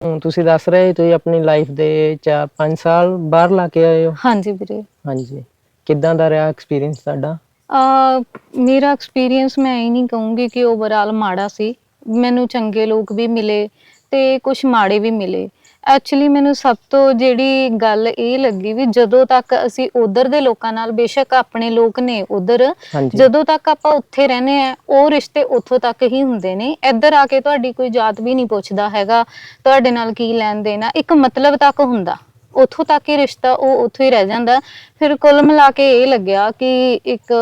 ਹੁਣ ਤੁਸੀਂ ਦੱਸ ਰਹੇ ਤੁਸੀਂ ਆਪਣੀ ਲਾਈਫ ਦੇ 4-5 ਸਾਲ ਬਾਹਰ ਲਾ ਕੇ ਆਏ ਹੋ। ਹਾਂਜੀ ਵੀਰੇ। ਹਾਂਜੀ। ਕਿੱਦਾਂ ਦਾ ਰਿਹਾ ਐਕਸਪੀਰੀਅੰਸ ਤੁਹਾਡਾ? ਅ ਮੇਰਾ ਐਕਸਪੀਰੀਅੰਸ ਮੈਂ ਇਹ ਨਹੀਂ ਕਹੂੰਗੀ ਕਿ ਓਵਰਆਲ ਮਾੜਾ ਸੀ। ਮੈਨੂੰ ਚੰਗੇ ਲੋਕ ਵੀ ਮਿਲੇ ਤੇ ਕੁਝ ਮਾੜੇ ਵੀ ਮਿਲੇ। ਐਕਚੁਅਲੀ ਮੈਨੂੰ ਸਭ ਤੋਂ ਜਿਹੜੀ ਗੱਲ ਇਹ ਲੱਗੀ ਵੀ ਜਦੋਂ ਤੱਕ ਅਸੀਂ ਉਧਰ ਦੇ ਲੋਕਾਂ ਨਾਲ ਬੇਸ਼ੱਕ ਆਪਣੇ ਲੋਕ ਨੇ ਉਧਰ ਹਾਂਜੀ। ਜਦੋਂ ਤੱਕ ਆਪਾਂ ਉੱਥੇ ਰਹਨੇ ਆ ਉਹ ਰਿਸ਼ਤੇ ਉੱਥੋਂ ਤੱਕ ਹੀ ਹੁੰਦੇ ਨੇ। ਇੱਧਰ ਆ ਕੇ ਤੁਹਾਡੀ ਕੋਈ ਜਾਤ ਵੀ ਨਹੀਂ ਪੁੱਛਦਾ ਹੈਗਾ ਤੁਹਾਡੇ ਨਾਲ ਕੀ ਲੈਣ ਦੇਣਾ ਇੱਕ ਮਤਲਬ ਤੱਕ ਹੁੰਦਾ। ਉੱਥੋਂ ਤੱਕ ਹੀ ਰਿਸ਼ਤਾ ਉਹ ਉੱਥੋਂ ਹੀ ਰਹਿ ਜਾਂਦਾ। ਫਿਰ ਕੁੱਲ ਮਿਲਾ ਕੇ ਇਹ ਲੱਗਿਆ ਕਿ ਇੱਕ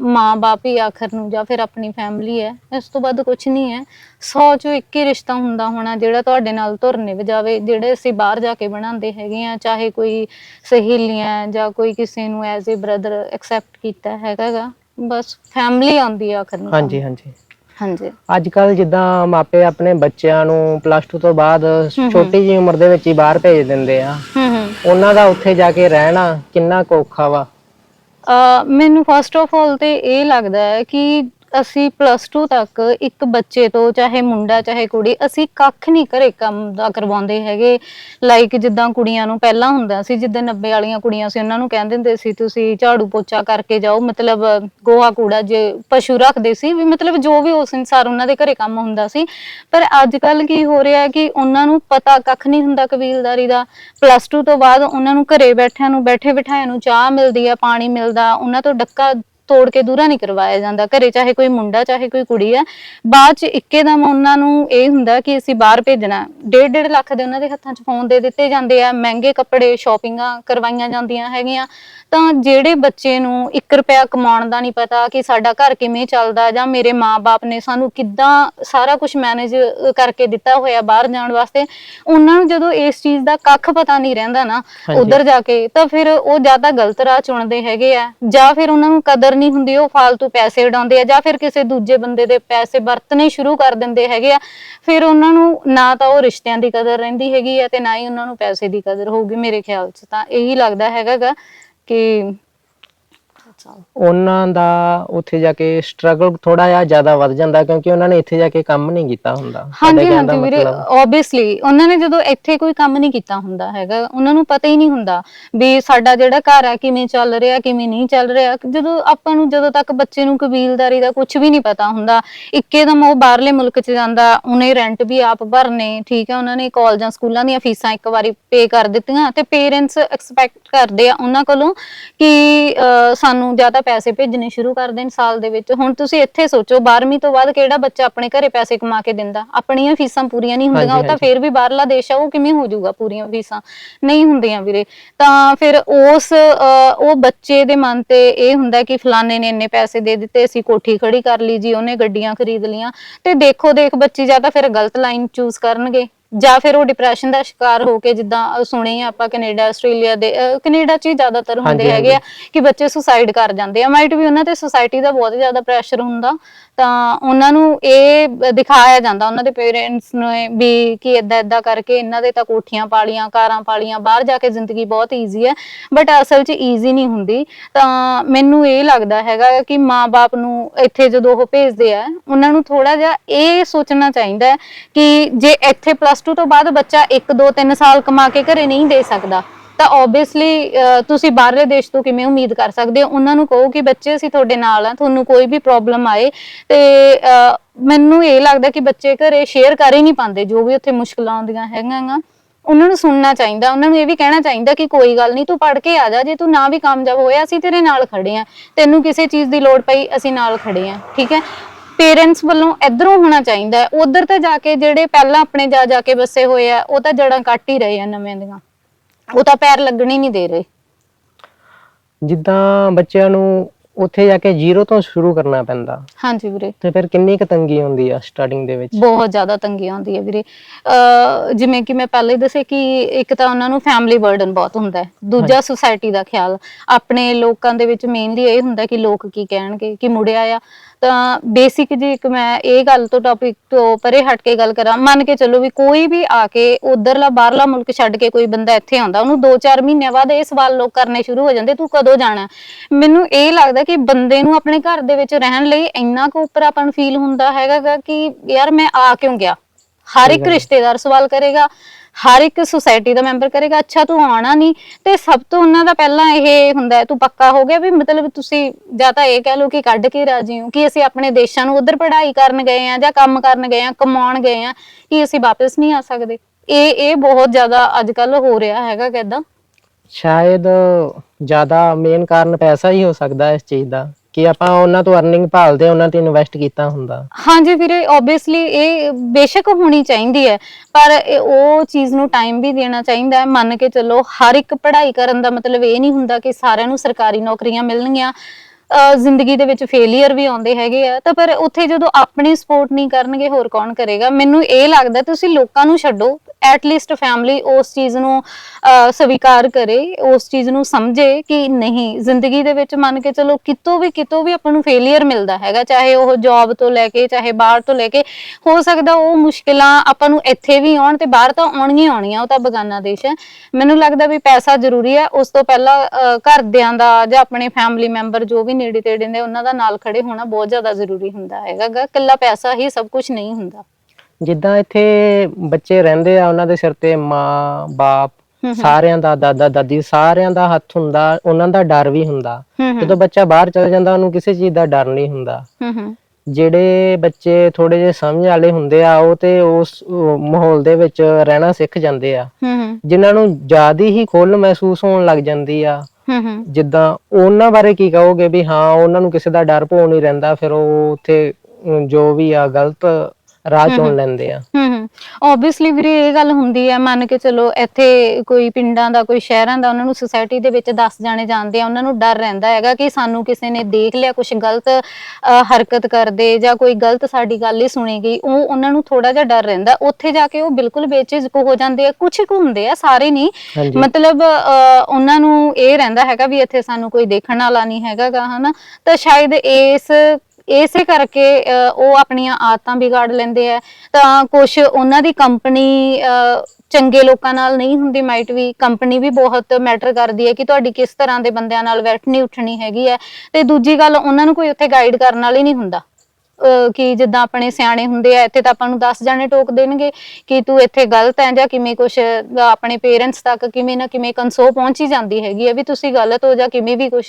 ਮਾਂ-ਬਾਪ ਹੀ ਆਖਰ ਨੂੰ ਜਾਂ ਫਿਰ ਆਪਣੀ ਫੈਮਿਲੀ ਹੈ ਇਸ ਤੋਂ ਵੱਧ ਕੁਝ ਨਹੀਂ ਹੈ। 100 ਚੋਂ ਇੱਕ ਹੀ ਰਿਸ਼ਤਾ ਹੁੰਦਾ ਹੋਣਾ ਜਿਹੜਾ ਤੁਹਾਡੇ ਨਾਲ ਧੁਰਨੇ ਵਜਾਵੇ ਜਿਹੜੇ ਅਸੀਂ ਬਾਹਰ ਜਾ ਕੇ ਬਣਾਉਂਦੇ ਹੈਗੇ ਆ ਚਾਹੇ ਕੋਈ ਸਹੇਲੀਆਂ ਜਾਂ ਕੋਈ ਕਿਸੇ ਨੂੰ ਐਜ਼ ਅ ਬ੍ਰਦਰ ਐਕਸੈਪਟ ਕੀਤਾ ਹੈਗਾਗਾ ਬਸ ਫੈਮਿਲੀ ਆਉਂਦੀ ਆ ਆਖਰ ਨੂੰ। ਹਾਂਜੀ ਹਾਂਜੀ। ਹਾਂਜੀ। ਅੱਜ ਕੱਲ ਜਿੱਦਾਂ ਮਾਪੇ ਆਪਣੇ ਬੱਚਿਆਂ ਨੂੰ ਪਲੱਸ 2 ਤੋਂ ਬਾਅਦ ਛੋਟੀ ਜਿਹੀ ਉਮਰ ਦੇ ਵਿੱਚ ਹੀ ਬਾਹਰ ਭੇਜ ਦਿੰਦੇ ਆ। ਹੂੰ ਹੂੰ। ਉਹਨਾਂ ਦਾ ਉੱਥੇ ਜਾ ਕੇ ਰਹਿਣਾ ਕਿੰਨਾ ਕੁ ਔਖਾ ਵਾ। ਅਹ ਮੈਨੂੰ ਫਸਟ ਆਫ ਆਲ ਤੇ ਇਹ ਲੱਗਦਾ ਹੈ ਕਿ ਅਸੀਂ ਪਲੱਸ 2 ਤੱਕ ਇੱਕ ਬੱਚੇ ਤੋਂ, ਚਾਹੇ ਮੁੰਡਾ, ਚਾਹੇ ਕੁੜੀ, ਅਸੀਂ ਕੱਖ ਨਹੀਂ ਘਰੇ ਕੰਮ ਦਾ ਕਰਵਾਉਂਦੇ ਹੈਗੇ। ਲਾਈਕ ਜਿੱਦਾਂ ਕੁੜੀਆਂ ਨੂੰ ਪਹਿਲਾਂ ਹੁੰਦਾ ਸੀ, ਜਿੱਦਾਂ 90 ਵਾਲੀਆਂ ਕੁੜੀਆਂ ਸੀ, ਉਹਨਾਂ ਨੂੰ ਕਹਿੰਦੇ ਹੁੰਦੇ ਸੀ, ਤੁਸੀਂ ਝਾੜੂ ਪੋਚਾ ਕਰਕੇ ਜਾਓ। ਮਤਲਬ ਗੋਹਾ ਕੂੜਾ ਜੇ ਪਸ਼ੂ ਰੱਖਦੇ ਸੀ, ਵੀ ਮਤਲਬ ਜੋ ਵੀ ਉਸ ਸੰਸਾਰ ਉਹਨਾਂ ਦੇ ਘਰੇ ਕੰਮ ਹੁੰਦਾ ਸੀ। ਪਰ ਅੱਜ ਕੱਲ ਕੀ ਹੋ ਰਿਹਾ ਹੈ ਕਿ ਉਹਨਾਂ ਨੂੰ ਪਤਾ ਕੱਖ ਨਹੀਂ ਹੁੰਦਾ ਕਬੀਲਦਾਰੀ ਦਾ। ਪਲੱਸ 2 ਤੋਂ ਬਾਅਦ ਉਹਨਾਂ ਨੂੰ ਘਰੇ ਬੈਠਿਆਂ ਨੂੰ, ਬੈਠੇ ਬਿਠਾਇਆਂ ਨੂੰ ਚਾਹ ਮਿਲਦੀ ਹੈ ਪਾਣੀ ਮਿਲਦਾ, ਉਹਨਾਂ ਤੋਂ ਡੱਕਾ ਤੋੜ ਕੇ ਦੂਰਾ ਨਹੀਂ ਕਰਵਾਇਆ ਜਾਂਦਾ। ਘਰੇ ਚਾਹੇ ਕੋਈ ਮੁੰਡਾ ਚਾਹੇ ਕੋਈ ਕੁੜੀ ਆ ਬਾਅਦ ਚ ਇੱਕੇਦਮ ਉਹਨਾਂ ਨੂੰ ਇਹ ਹੁੰਦਾ ਕਿ ਅਸੀਂ ਬਾਹਰ ਭੇਜਣਾ। ਡੇਢ ਡੇਢ ਲੱਖ ਦੇ ਉਹਨਾਂ ਦੇ ਹੱਥਾਂ 'ਚ ਫੋਨ ਦੇ ਦਿੱਤੇ ਜਾਂਦੇ ਆ ਮਹਿੰਗੇ ਕੱਪੜੇ ਸ਼ਾਪਿੰਗਾਂ ਕਰਵਾਈਆਂ ਜਾਂਦੀਆਂ ਹੈਗੀਆਂ। ਤਾਂ ਜਿਹੜੇ ਬੱਚੇ ਨੂੰ 1 ਰੁਪਿਆ ਕਮਾਉਣ ਦਾ ਨਹੀਂ ਪਤਾ ਕਿ ਸਾਡਾ ਘਰ ਕਿਵੇਂ ਚੱਲਦਾ ਜਾਂ ਮੇਰੇ ਮਾਪੇ ਨੇ ਸਾਨੂੰ ਕਿੱਦਾਂ ਸਾਰਾ ਕੁਝ ਮੈਨੇਜ ਕਰਕੇ ਦਿੱਤਾ ਹੋਇਆ ਬਾਹਰ ਜਾਣ ਵਾਸਤੇ ਉਹਨਾਂ ਨੂੰ ਜਦੋਂ ਇਸ ਚੀਜ਼ ਦਾ ਕੱਖ ਪਤਾ ਨਹੀਂ ਰਹਿੰਦਾ ਨਾ। ਉਧਰ ਜਾ ਕੇ ਤਾਂ ਫਿਰ ਉਹ ਜਾਂ ਤਾਂ ਗਲਤ ਰਾਹ ਚੁਣਦੇ ਹੈਗੇ ਆ ਜਾਂ ਫਿਰ ਉਹਨਾਂ ਨੂੰ ਕਦਰ ਨਹੀਂ ਹੁੰਦੀ, ਉਹ ਫालतू ਪੈਸੇ ਉਡਾਉਂਦੇ ਆ ਜਾਂ ਫਿਰ ਕਿਸੇ ਦੂਜੇ ਬੰਦੇ ਦੇ ਪੈਸੇ ਵਰਤਣੇ ਸ਼ੁਰੂ ਕਰ ਦਿੰਦੇ ਹੈਗੇ ਆ। ਫਿਰ ਉਹਨਾਂ ਨੂੰ ਨਾ ਤਾਂ ਉਹ ਰਿਸ਼ਤਿਆਂ ਦੀ ਕਦਰ ਰਹਿੰਦੀ ਹੈਗੀ ਆ ਤੇ ਨਾ ਹੀ ਉਹਨਾਂ ਨੂੰ ਪੈਸੇ ਦੀ ਕਦਰ ਹੋਊਗੀ ਮੇਰੇ ਖਿਆਲ 'ਚ ਤਾਂ ਇਹੀ ਲੱਗਦਾ ਹੈਗਾਗਾ ਕਿ ਉਹਨਾਂ ਦਾ ਉੱਥੇ ਜਾ ਕੇ ਸਟਰਗਲ ਥੋੜਾ ਜਿਹਾ ਜ਼ਿਆਦਾ ਵੱਧ ਜਾਂਦਾ ਕਿਉਂਕਿ ਉਹਨਾਂ ਨੇ ਇੱਥੇ ਜਾ ਕੇ ਕੰਮ ਨਹੀਂ ਕੀਤਾ ਹੁੰਦਾ। ਤੁਹਾਡੇ ਹਾਂਜੀ ਕਹਿਣ ਦਾ ਹਾਂਜੀ ਵੀਰੇ ਮਤਲਬ? ਆਬਵੀਅਸਲੀ ਉਹਨਾਂ ਨੇ ਜਦੋਂ ਇੱਥੇ ਕੋਈ ਕੰਮ ਨਹੀਂ ਕੀਤਾ ਹੁੰਦਾ ਹੈਗਾ ਉਹਨਾਂ ਨੂੰ ਪਤਾ ਹੀ ਨਹੀਂ ਹੁੰਦਾ ਵੀ ਸਾਡਾ ਜਿਹੜਾ ਘਰ ਆ ਕਿਵੇਂ ਚੱਲ ਰਿਹਾ ਕਿਵੇਂ ਨਹੀਂ ਚੱਲ ਰਿਹਾ। ਜਦੋਂ ਆਪਾਂ ਨੂੰ ਜਦੋਂ ਤੱਕ ਬੱਚੇ ਨੂੰ ਕਬੀਲਦਾਰੀ ਦਾ ਕੁਝ ਵੀ ਨਹੀਂ ਪਤਾ ਹੁੰਦਾ ਇੱਕੇਦਮ ਉਹ ਬਾਹਰਲੇ ਮੁਲਕ 'ਚ ਜਾਂਦਾ ਉਹਨੇ ਰੈਂਟ ਵੀ ਆਪ ਭਰਨੇ ਠੀਕ ਹੈ ਉਹਨਾਂ ਨੇ ਕਾਲਜਾਂ ਸਕੂਲਾਂ ਦੀਆਂ ਫੀਸਾਂ ਇੱਕ ਵਾਰੀ ਪੇ ਕਰ ਦਿੱਤੀਆਂ ਤੇ ਪੇਰੈਂਟਸ ਐਕਸਪੈਕਟ ਕਰਦੇ ਆ ਉਹਨਾਂ ਕੋਲੋਂ ਕਿ ਅਹ, ਸਾਨੂੰ ਜਾਂ ਤਾਂ ਪੈਸੇ ਭੇਜਣੇ ਸ਼ੁਰੂ ਕਰ ਦੇਣ ਸਾਲ ਦੇ ਵਿੱਚ। ਹੁਣ ਤੁਸੀਂ ਇੱਥੇ ਸੋਚੋ 12ਵੀਂ ਤੋਂ ਬਾਅਦ ਕਿਹੜਾ ਬੱਚਾ ਆਪਣੇ ਘਰੇ ਪੈਸੇ ਕਮਾ ਕੇ ਦਿੰਦਾ? ਆਪਣੀਆਂ ਫੀਸਾਂ ਪੂਰੀਆਂ ਨਹੀਂ ਹੁੰਦੀਆਂ ਉਹ ਤਾਂ। ਫਿਰ ਵੀ ਬਾਹਰਲਾ ਦੇਸ਼ ਆ ਉਹ ਕਿਵੇਂ ਹੋ ਜਾਊਗਾ ਪੂਰੀਆਂ ਫੀਸਾਂ? ਨਹੀਂ ਹੁੰਦੀਆਂ ਵੀਰੇ। ਤਾਂ ਫਿਰ ਉਸ ਉਹ ਬੱਚੇ ਦੇ ਮਨ ਤੇ ਇਹ ਹੁੰਦਾ ਕਿ ਫਲਾਣੇ ਨੇ ਇੰਨੇ ਪੈਸੇ ਦੇ ਦਿੱਤੇ ਅਸੀਂ ਕੋਠੀ ਖੜੀ ਕਰ ਲਈ ਜੀ ਉਹਨੇ ਗੱਡੀਆਂ ਖਰੀਦ ਲੀਆਂ। ਤੇ ਦੇਖੋ ਦੇਖ ਬੱਚੇ ਜਾਂ ਤਾਂ ਫਿਰ ਗਲਤ ਲਾਈਨ ਚੂਜ਼ ਕਰਨਗੇ। ਜਾਂ ਫਿਰ ਉਹ ਡਿਪਰੈਸ਼ਨ ਦਾ ਸ਼ਿਕਾਰ ਹੋ ਕੇ ਜਿੱਦਾਂ ਸੁਣੇ ਆ ਆਪਾਂ ਕੈਨੇਡਾ ਆਸਟ੍ਰੇਲੀਆ ਦੇ ਅਹ, ਕੈਨੇਡਾ 'ਚ ਹੀ ਜ਼ਿਆਦਾਤਰ ਹੁੰਦੇ ਹਾਂਜੀ, ਹੈਗੇ ਆ ਕਿ ਬੱਚੇ ਸੁਸਾਈਡ ਕਰ ਜਾਂਦੇ ਆ। ਮਾਈਟ ਵੀ ਉਹਨਾਂ ਤੇ ਸੋਸਾਇਟੀ ਦਾ ਬਹੁਤ ਜ਼ਿਆਦਾ ਪ੍ਰੈਸ਼ਰ ਹੁੰਦਾ। ਤਾਂ ਉਹਨਾਂ ਨੂੰ ਇਹ ਦਿਖਾਇਆ ਜਾਂਦਾ ਉਹਨਾਂ ਦੇ ਪੇਰੈਂਟਸ ਨੂੰ ਇਹ ਵੀ ਕਿ ਇਦਾਂ ਇਦਾਂ ਕਰਕੇ ਇਹਨਾਂ ਦੇ ਤਾਂ ਕੋਠੀਆਂ ਪਾਲੀਆਂ ਕਾਰਾਂ ਪਾਲੀਆਂ ਬਾਹਰ ਜਾ ਕੇ ਜ਼ਿੰਦਗੀ ਬਹੁਤ ਈਜ਼ੀ ਹੈ। ਬਟ ਅਸਲ 'ਚ ਈਜ਼ੀ ਨਹੀਂ ਹੁੰਦੀ। ਤਾਂ ਮੈਨੂੰ ਇਹ ਲੱਗਦਾ ਹੈਗਾ ਕਿ ਮਾਪੇ ਨੂੰ ਇੱਥੇ ਜਦੋਂ ਉਹ ਭੇਜਦੇ ਆ ਉਹਨਾਂ ਨੂੰ ਥੋੜਾ ਜਿਹਾ ਇਹ ਸੋਚਣਾ ਚਾਹੀਦਾ ਹੈ ਕਿ ਜੇ ਇੱਥੇ ਪਲੱਸ 2 ਤੋਂ ਬਾਅਦ ਬੱਚਾ 1 2 3 ਸਾਲ ਕਮਾ ਕੇ ਘਰੇ ਨਹੀਂ ਦੇ ਸਕਦਾ। ਤਾਂ ਆਬਵੀਅਸਲੀ ਤੁਸੀਂ ਬਾਹਰਲੇ ਦੇਸ਼ ਤੋਂ ਕਿਵੇਂ ਉਮੀਦ ਕਰ ਸਕਦੇ ਹੋ? ਉਹਨਾਂ ਨੂੰ ਕਹੋ ਕਿ ਬੱਚੇ ਅਸੀਂ ਤੁਹਾਡੇ ਨਾਲ ਆ ਤੁਹਾਨੂੰ ਕੋਈ ਵੀ ਪ੍ਰੋਬਲਮ ਆਏ। ਤੇ ਮੈਨੂੰ ਇਹ ਲੱਗਦਾ ਕਿ ਬੱਚੇ ਘਰੇ ਸ਼ੇਅਰ ਕਰ ਹੀ ਨਹੀਂ ਪਾਉਂਦੇ, ਜੋ ਵੀ ਉੱਥੇ ਮੁਸ਼ਕਲਾਂ ਆਉਂਦੀਆਂ ਹੈਗੀਆਂ ਉਹਨਾਂ ਨੂੰ ਸੁਣਨਾ ਚਾਹੀਦਾ, ਉਹਨਾਂ ਨੂੰ ਇਹ ਵੀ ਕਹਿਣਾ ਚਾਹੀਦਾ ਕਿ ਕੋਈ ਗੱਲ ਨਹੀਂ, ਤੂੰ ਪੜ੍ਹ ਕੇ ਆ ਜਾ, ਜੇ ਤੂੰ ਨਾ ਵੀ ਕਾਮਯਾਬ ਹੋਇਆ, ਅਸੀਂ ਤੇਰੇ ਨਾਲ ਖੜੇ ਆ ਤੈਨੂੰ ਕਿਸੇ ਚੀਜ਼ ਦੀ ਲੋੜ ਪਈ, ਅਸੀਂ ਨਾਲ ਖੜੇ ਆ ਠੀਕ ਹੈ? ਪੇਰੈਂਟਸ ਵੱਲੋਂ ਇਧਰੋਂ ਹੋਣਾ ਚਾਹੀਦਾ ਹੈ। ਉਧਰ ਤਾਂ ਜਾ ਕੇ ਜਿਹੜੇ ਪਹਿਲਾਂ ਆਪਣੇ ਜਾ ਜਾ ਕੇ ਵਸੇ ਹੋਏ ਆ ਉਹ ਤਾਂ ਜੜਾਂ ਕੱਟ ਹੀ ਰਹੇ ਆ ਨਵੇਂ ਦੀਆਂ। ਉਹ ਤਾਂ ਪੈਰ ਲੱਗਣ ਹੀ ਨਹੀਂ ਦੇ ਰਹੇ। ਜਿੱਦਾਂ ਬੱਚਿਆਂ ਨੂੰ ਉੱਥੇ ਜਾ ਕੇ ਜ਼ੀਰੋ ਤੋਂ ਸ਼ੁਰੂ ਕਰਨਾ ਪੈਂਦਾ। ਹਾਂਜੀ ਵੀਰੇ। ਤੇ ਫਿਰ ਕਿੰਨੀ ਕੁ ਤੰਗੀ ਹੁੰਦੀ ਆ ਸਟਾਰਟਿੰਗ ਦੇ ਵਿੱਚ? ਬਹੁਤ ਜ਼ਿਆਦਾ ਤੰਗੀ ਆਉਂਦੀ ਹੈ ਵੀਰੇ। ਅਹ ਜਿਵੇਂ ਕਿ ਮੈਂ ਪਹਿਲੇ ਹੀ ਦੱਸਿਆ ਕਿ ਇੱਕ ਤਾਂ ਉਹਨਾਂ ਨੂੰ ਫੈਮਿਲੀ ਬਰਡਨ ਬਹੁਤ ਹੁੰਦਾ ਹੈ। ਦੂਜਾ ਸੁਸਾਇਟੀ ਦਾ ਖਿਆਲ। ਆਪਣੇ ਲੋਕਾਂ ਦੇ ਵਿੱਚ ਮੇਨਲੀ ਇਹ ਹੁੰਦਾ ਕਿ ਲੋਕ ਕੀ ਕਹਿਣਗੇ ਕਿ ਮੁੜਿਆ ਆ। ਤਾਂ ਬੇਸਿਕ ਜੀ ਇੱਕ ਮੈਂ ਇਹ ਗੱਲ ਤੋਂ ਟੌਪਿਕ ਤੋਂ ਪਰੇ ਹਟ ਕੇ ਗੱਲ ਕਰਾਂ ਮੰਨ ਕੇ ਚੱਲੋ ਵੀ ਕੋਈ ਵੀ ਆ ਕੇ ਉਧਰਲਾ ਬਾਹਰਲਾ ਮੁਲਕ ਛੱਡ ਕੇ ਕੋਈ ਬੰਦਾ ਇੱਥੇ ਆਉਂਦਾ ਉਹਨੂੰ 2-4 ਮਹੀਨਿਆਂ ਬਾਅਦ ਇਹ ਸਵਾਲ ਲੋਕ ਕਰਨੇ ਸ਼ੁਰੂ ਹੋ ਜਾਂਦੇ ਤੂੰ ਕਦੋਂ ਜਾਣਾ? ਮੈਨੂੰ ਇਹ ਲੱਗਦਾ ਕਿ ਬੰਦੇ ਨੂੰ ਆਪਣੇ ਘਰ ਦੇ ਵਿੱਚ ਰਹਿਣ ਲਈ ਇੰਨਾ ਕੁ ਉੱਪਰਾਪਨ ਫੀਲ ਹੁੰਦਾ ਹੈਗਾ ਕਿ ਯਾਰ ਮੈਂ ਆ ਕਿਉਂ ਗਿਆ? ਹਰ ਇੱਕ ਰਿਸ਼ਤੇਦਾਰ ਸਵਾਲ ਕਰੇਗਾ ਹਰ ਇੱਕ ਸੁਸਾਇਟੀ ਦਾ ਮੈਂਬਰ ਕਰੇਗਾ, ਅੱਛਾ ਤੂੰ ਆਉਣਾ ਨਹੀਂ ਤੇ ਸਭ ਤੋਂ ਉਹਨਾਂ ਦਾ ਪਹਿਲਾਂ ਇਹ ਹੁੰਦਾ ਤੂੰ ਪੱਕਾ ਹੋ ਗਿਆ ਵੀ ਮਤਲਬ ਤੁਸੀਂ ਜਾਂ ਤਾਂ ਇਹ ਕਹਿ ਲਓ ਕਿ ਕੱਢ ਕੇ ਰਾਜੀ ਹੋ, ਕਿ ਅਸੀਂ ਆਪਣੇ ਦੇਸ਼ਾਂ ਨੂੰ ਉਧਰ ਪੜ੍ਹਾਈ ਕਰਨ ਗਏ ਆ ਜਾਂ ਕੰਮ ਕਰਨ ਗਏ ਆ ਕਮਾਉਣ ਗਏ ਆ ਕਿ ਅਸੀਂ ਵਾਪਸ ਨਹੀਂ ਆ ਸਕਦੇ। ਇਹ ਇਹ ਬਹੁਤ ਜ਼ਿਆਦਾ ਅੱਜ ਕੱਲ ਹੋ ਰਿਹਾ ਹੈਗਾ ਕਿਦਾਂ? ਸ਼ਾਇਦ ਜ਼ਿਆਦਾ ਮੇਨ ਕਾਰਨ ਪੈਸਾ ਹੀ ਹੋ ਸਕਦਾ ਇਸ ਚੀਜ਼ ਦਾ। ਕਿ ਆਪਾਂ ਉਹਨਾਂ ਤੋਂ ਅਰਨਿੰਗ ਭਾਲਦੇ ਉਹਨਾਂ ਤੇ ਇਨਵੈਸਟ ਕੀਤਾ ਹੁੰਦਾ। ਹਾਂਜੀ ਵੀਰੇ ਆਬਵੀਅਸਲੀ ਇਹ ਬੇਸ਼ੱਕ ਹੋਣੀ ਚਾਹੀਦੀ ਹੈ, ਪਰ ਇਹ ਉਹ ਚੀਜ਼ ਨੂੰ ਟਾਈਮ ਵੀ ਦੇਣਾ ਚਾਹੀਦਾ ਹੈ। ਮੰਨ ਕੇ ਚੱਲੋ, ਹਰ ਇੱਕ ਪੜ੍ਹਾਈ ਕਰਨ ਦਾ ਮਤਲਬ ਇਹ ਨਹੀਂ ਹੁੰਦਾ ਕਿ ਸਾਰਿਆਂ ਨੂੰ ਸਰਕਾਰੀ ਨੌਕਰੀਆਂ ਮਿਲਣਗੀਆਂ। ਅਹ ਜ਼ਿੰਦਗੀ ਦੇ ਵਿੱਚ ਫੇਲਿਅਰ ਵੀ ਆਉਂਦੇ ਹੈਗੇ ਆ। ਤਾਂ ਪਰ ਉੱਥੇ ਜਦੋਂ ਆਪਣੀ ਸਪੋਰਟ ਨਹੀਂ ਕਰਨਗੇ, ਹੋਰ ਕੌਣ ਕਰੇਗਾ? ਮੈਨੂੰ ਇਹ ਲੱਗਦਾ ਤੁਸੀਂ ਲੋਕਾਂ ਨੂੰ ਛੱਡੋ। ਐਟ ਲੀਸਟ ਫੈਮਿਲੀ ਉਸ ਚੀਜ਼ ਨੂੰ ਸਵੀਕਾਰ ਕਰੇ, ਉਸ ਚੀਜ਼ ਨੂੰ ਸਮਝੇ ਕਿ ਨਹੀਂ, ਜ਼ਿੰਦਗੀ ਦੇ ਵਿੱਚ ਮੰਨ ਕੇ ਚਲੋ ਕਿਤੋਂ ਵੀ ਕਿਤੋਂ ਵੀ ਆਪਾਂ ਨੂੰ ਫੇਲਿਅਰ ਮਿਲਦਾ ਹੈਗਾ, ਚਾਹੇ ਉਹ ਜੌਬ ਤੋਂ ਲੈ ਕੇ, ਚਾਹੇ ਬਾਹਰ ਤੋਂ ਲੈ ਕੇ, ਹੋ ਸਕਦਾ ਉਹ ਮੁਸ਼ਕਿਲਾਂ ਆਪਾਂ ਨੂੰ ਇੱਥੇ ਵੀ ਆਉਣ ਤੇ ਬਾਹਰ ਤਾਂ ਆਉਣਗੀਆਂ ਆਉਣੀਆਂ, ਉਹ ਤਾਂ ਬਗਾਨਾ ਦੇਸ਼ ਹੈ ਮੈਨੂੰ ਲੱਗਦਾ ਵੀ ਪੈਸਾ ਜ਼ਰੂਰੀ ਹੈ, ਉਸ ਤੋਂ ਪਹਿਲਾਂ ਘਰਦਿਆਂ ਦਾ ਜਾਂ ਆਪਣੇ ਫੈਮਿਲੀ ਮੈਂਬਰ ਜੋ ਵੀ ਨੇੜੇ ਤੇੜੇ ਨੇ, ਉਹਨਾਂ ਦਾ ਨਾਲ ਖੜੇ ਹੋਣਾ ਬਹੁਤ ਜ਼ਿਆਦਾ ਜ਼ਰੂਰੀ ਹੁੰਦਾ ਹੈਗਾ ਗਾ। ਪੈਸਾ ਹੀ ਸਭ ਕੁਝ ਨਹੀਂ ਹੁੰਦਾ ਜਿੱਦਾਂ ਇੱਥੇ ਬੱਚੇ ਰਹਿੰਦੇ ਆ ਉਹਨਾਂ ਦੇ ਸਿਰ ਤੇ ਮਾਂ ਬਾਪ ਸਾਰਿਆਂ ਦਾ ਦਾਦਾ ਦਾਦੀ ਸਾਰਿਆਂ ਦਾ ਹੱਥ ਹੁੰਦਾ ਉਹਨਾਂ ਦਾ ਡਰ ਵੀ ਹੁੰਦਾ। ਹੂੰ ਜਦੋਂ ਬੱਚਾ ਬਾਹਰ ਚਲਾ ਜਾਂਦਾ ਉਹਨੂੰ ਕਿਸੇ ਚੀਜ਼ ਦਾ ਡਰ ਨਹੀਂ ਹੁੰਦਾ। ਹੂੰ ਹੂੰ। ਜਿਹੜੇ ਬੱਚੇ ਥੋੜੇ ਜਿਹੇ ਸਮਝ ਵਾਲੇ ਹੁੰਦੇ ਆ ਉਹ ਤੇ ਉਸ ਅਹ, ਮਾਹੌਲ ਦੇ ਵਿੱਚ ਰਹਿਣਾ ਸਿੱਖ ਜਾਂਦੇ ਆ। ਹੂੰ ਜਿਨ੍ਹਾਂ ਨੂੰ ਜ਼ਿਆਦਾ ਹੀ ਖੁੱਲ ਮਹਿਸੂਸ ਹੋਣ ਲੱਗ ਜਾਂਦੀ ਆ ਹੂੰ ਹੂੰ। ਜਿੱਦਾਂ ਉਹਨਾਂ ਬਾਰੇ ਕੀ ਕਹੋਗੇ ਵੀ ਹਾਂ ਉਹਨਾਂ ਨੂੰ ਕਿਸੇ ਦਾ ਡਰ ਭੋ ਨਹੀਂ ਰਹਿੰਦਾ ਫਿਰ ਉਹ ਉੱਥੇ ਅਮ, ਜੋ ਵੀ ਆ ਗਲਤ ਰਾਹ ਚੁਣ ਲੈਂਦੇ ਆ। ਹੂੰ ਹੂੰ ਆਬਵੀਅਸਲੀ ਵੀਰੇ ਇਹ ਗੱਲ ਹੁੰਦੀ ਹੈ ਮੰਨ ਕੇ ਚਲੋ ਇੱਥੇ ਕੋਈ ਪਿੰਡਾਂ ਦਾ ਕੋਈ ਸ਼ਹਿਰਾਂ ਦਾ ਉਹਨਾਂ ਨੂੰ ਸੁਸਾਇਟੀ ਦੇ ਵਿੱਚ 10 ਜਾਣੇ ਜਾਣਦੇ ਆ ਉਹਨਾਂ ਨੂੰ ਡਰ ਰਹਿੰਦਾ ਹੈਗਾ ਕਿ ਸਾਨੂੰ ਕਿਸੇ ਨੇ ਦੇਖ ਲਿਆ ਕੁਝ ਗਲਤ ਅਹ, ਹਰਕਤ ਕਰਦੇ ਜਾਂ ਕੋਈ ਗਲਤ ਸਾਡੀ ਗੱਲ ਹੀ ਸੁਣੀ ਗਈ ਉਹ ਉਹਨਾਂ ਨੂੰ ਥੋੜਾ ਜਿਹਾ ਡਰ ਰਹਿੰਦਾ। ਉੱਥੇ ਜਾ ਕੇ ਉਹ ਬਿਲਕੁਲ ਬੇਝਿਜਕ ਹੋ ਜਾਂਦੇ ਆ ਕੁਝ ਕੁ ਹੁੰਦੇ ਆ ਸਾਰੇ ਨਹੀਂ। ਹਾਂਜੀ। ਮਤਲਬ ਅਹ, ਉਹਨਾਂ ਨੂੰ ਇਹ ਰਹਿੰਦਾ ਹੈਗਾ ਵੀ ਇੱਥੇ ਸਾਨੂੰ ਕੋਈ ਦੇਖਣ ਵਾਲਾ ਨਹੀਂ ਹੈਗਾਗਾ ਹਨਾ। ਤਾਂ ਸ਼ਾਇਦ ਇਸ ਇਸੇ ਕਰਕੇ ਅਹ, ਉਹ ਆਪਣੀਆਂ ਆਦਤਾਂ ਵਿਗਾੜ ਲੈਂਦੇ ਆ। ਤਾਂ ਕੁਝ ਉਹਨਾਂ ਦੀ ਕੰਪਨੀ ਚੰਗੇ ਲੋਕਾਂ ਨਾਲ ਨਹੀਂ ਹੁੰਦੀ ਮਾਈਟ ਵੀ ਕੰਪਨੀ ਵੀ ਬਹੁਤ ਮੈਟਰ ਕਰਦੀ ਹੈ ਕਿ ਤੁਹਾਡੀ ਕਿਸ ਤਰ੍ਹਾਂ ਦੇ ਬੰਦਿਆਂ ਨਾਲ ਬੈਠਣੀ ਉੱਠਣੀ ਹੈਗੀ ਹੈ। ਤੇ ਦੂਜੀ ਗੱਲ ਉਹਨਾਂ ਨੂੰ ਕੋਈ ਉੱਥੇ ਗਾਈਡ ਕਰਨ ਵਾਲੀ ਨਹੀਂ ਹੁੰਦਾ। ਕਿ ਜਿੱਦਾਂ ਆਪਣੇ ਸਿਆਣੇ ਹੁੰਦੇ ਆ, ਇੱਥੇ ਤਾਂ ਆਪਾਂ ਨੂੰ 10 ਜਾਣੇ ਟੋਕ ਦੇਣਗੇ ਕਿ ਤੂੰ ਇੱਥੇ ਗਲਤ ਹੈ ਜਾਂ ਕਿਵੇਂ ਕੁਝ ਆਪਣੇ ਪੇਰੈਂਟਸ ਤੱਕ ਕਿਵੇਂ ਨਾ ਕਿਵੇਂ ਕੰਸੋ ਪਹੁੰਚੀ ਜਾਂਦੀ ਹੈਗੀ ਹੈ ਵੀ ਤੁਸੀਂ ਗਲਤ ਹੋ ਜਾਂ ਕਿਵੇਂ ਵੀ ਕੁਝ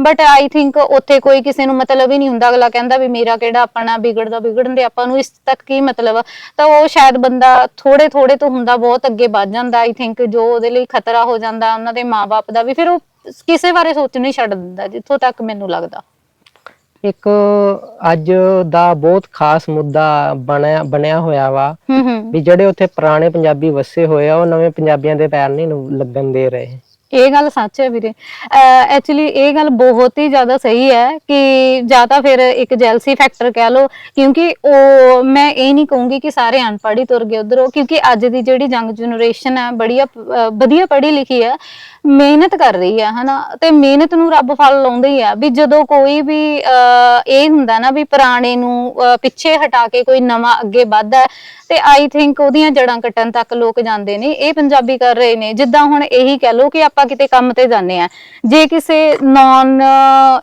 ਬਟ ਆਈ ਥਿੰਕ ਉੱਥੇ ਕੋਈ ਕਿਸੇ ਨੂੰ ਮਤਲਬ ਹੀ ਨਹੀਂ ਹੁੰਦਾ, ਅਗਲਾ ਕਹਿੰਦਾ ਵੀ ਮੇਰਾ ਕਿਹੜਾ ਆਪਣਾ ਵਿਗੜਦਾ, ਵਿਗੜਨ ਦੇ ਆਪਾਂ ਨੂੰ ਇਸ ਤੱਕ ਕੀ ਮਤਲਬ ਆ? ਤਾਂ ਉਹ ਸ਼ਾਇਦ ਬੰਦਾ ਥੋੜੇ ਥੋੜੇ ਤੋਂ ਹੁੰਦਾ, ਬਹੁਤ ਅੱਗੇ ਵੱਧ ਜਾਂਦਾ ਆਈ ਥਿੰਕ ਜੋ ਉਹਦੇ ਲਈ ਖਤਰਾ ਹੋ ਜਾਂਦਾ, ਉਹਨਾਂ ਦੇ ਮਾਪੇ ਦਾ ਵੀ, ਫਿਰ ਉਹ ਕਿਸੇ ਬਾਰੇ ਸੋਚਣਾ ਹੀ ਛੱਡ ਦਿੰਦਾ, ਜਿੱਥੋਂ ਤੱਕ ਮੈਨੂੰ ਲੱਗਦਾ ਇੱਕ ਅੱਜ ਦਾ ਬਹੁਤ ਖਾਸ ਮੁੱਦਾ ਬਣਿਆ ਬਣਿਆ ਹੋਇਆ ਵਾ ਹੂੰ ਹੂੰ। ਵੀ ਜਿਹੜੇ ਉੱਥੇ ਪੁਰਾਣੇ ਪੰਜਾਬੀ ਵਸੇ ਹੋਏ ਆ ਉਹ ਨਵੇਂ ਪੰਜਾਬੀਆਂ ਦੇ ਪੈਰ ਨਹੀਂ ਨੂੰ ਲੱਗਣ ਦੇ ਰਹੇ। ਇਹ ਗੱਲ ਸੱਚ ਹੈ ਵੀਰੇ। ਐਕਚੁਅਲੀ ਇਹ ਗੱਲ ਬਹੁਤ ਹੀ ਜ਼ਿਆਦਾ ਸਹੀ ਹੈ ਕਿ ਜਾਂ ਤਾਂ ਫਿਰ ਇੱਕ ਜੈਲਸੀ ਫੈਕਟਰ ਕਹਿ ਲਓ ਕਿਉਂਕਿ ਉਹ ਮੈਂ ਇਹ ਨਹੀਂ ਕਹੂੰਗੀ ਕਿ ਸਾਰੇ ਅਨਪੜ੍ਹ ਹੀ ਤੁਰ ਗਏ ਉਧਰੋਂ ਕਿਉਂਕਿ ਅੱਜ ਦੀ ਜਿਹੜੀ ਯੰਗ ਜਨਰੇਸ਼ਨ ਹੈ ਬੜੀਆ ਵਧੀਆ ਪੜ੍ਹੀ ਲਿਖੀ ਹੈ। ਮਿਹਨਤ ਕਰ ਰਹੀ ਹੈ ਹਨਾ? ਤੇ ਮਿਹਨਤ ਨੂੰ ਰੱਬ ਫਲ ਲਾਉਂਦਾ ਹੀ ਆ ਵੀ ਜਦੋਂ ਕੋਈ ਵੀ ਅਹ, ਇਹ ਹੁੰਦਾ ਨਾ ਵੀ ਪੁਰਾਣੇ ਨੂੰ ਅਹ, ਪਿੱਛੇ ਹਟਾ ਕੇ ਕੋਈ ਨਵਾਂ ਅੱਗੇ ਵੱਧਦਾ ਹੈ, ਤੇ ਆਈ ਥਿੰਕ ਉਹਦੀਆਂ ਜੜਾਂ ਕੱਟਣ ਤੱਕ ਲੋਕ ਜਾਂਦੇ ਨੇ ਇਹ ਪੰਜਾਬੀ ਕਰ ਰਹੇ ਨੇ ਜਿੱਦਾਂ ਹੁਣ ਇਹੀ ਕਹਿ ਲਓ ਕਿ ਆਪਾਂ ਕਿਤੇ ਕੰਮ ਤੇ ਜਾਂਦੇ ਆ। ਜੇ ਕਿਸੇ ਨਾਨ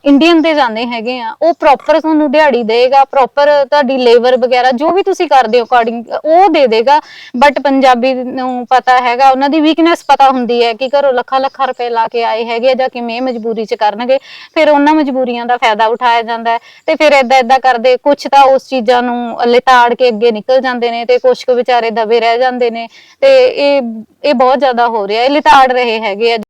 ਇੰਡੀਅਨ ਤੇ ਜਾਂਦੇ ਹੈਗੇ ਆ ਉਹ ਪ੍ਰੋਪਰ ਤੁਹਾਨੂੰ ਦਿਹਾੜੀ ਦੇਗਾ ਪ੍ਰੋਪਰ ਤੁਹਾਡੀ ਲੇਬਰ ਵਗੈਰਾ ਜੋ ਵੀ ਤੁਸੀਂ ਕਰਦੇ ਹੋ ਅਕੋਰਡਿੰਗ ਉਹ ਦੇ ਦੇਗਾ ਬਟ ਪੰਜਾਬੀ ਨੂੰ ਪਤਾ ਹੈਗਾ ਉਹਨਾਂ ਦੀ ਵੀਕਨੈਸ ਪਤਾ ਹੁੰਦੀ ਹੈ ਕਿ ਘਰੋਂ ਲੱਖਾਂ ਲੱਖਾਂ ਰੁਪਏ ਲਾ ਕੇ ਆਏ ਹੈਗੇ ਆ ਜਾਂ ਕਿਵੇਂ ਮਜਬੂਰੀ ਚ ਕਰਨਗੇ, ਫਿਰ ਉਹਨਾਂ ਮਜਬੂਰੀਆਂ ਦਾ ਫਾਇਦਾ ਉਠਾਇਆ ਜਾਂਦਾ ਹੈ ਤੇ ਫਿਰ ਏਦਾਂ ਏਦਾਂ ਕਰਦੇ ਕੁਝ ਤਾਂ ਉਸ ਚੀਜ਼ਾਂ ਨੂੰ ਲਿਤਾੜ ਕੇ ਅੱਗੇ ਨਿਕਲ ਜਾਂਦੇ ਨੇ ਤੇ ਕੁਝ ਕੁ ਵਿਚਾਰੇ ਦਬੇ ਰਹਿ ਜਾਂਦੇ ਨੇ ਤੇ ਇਹ ਇਹ ਬਹੁਤ ਜ਼ਿਆਦਾ ਹੋ ਰਿਹਾ, ਇਹ ਲਿਤਾੜ ਰਹੇ ਹੈਗੇ ਆ।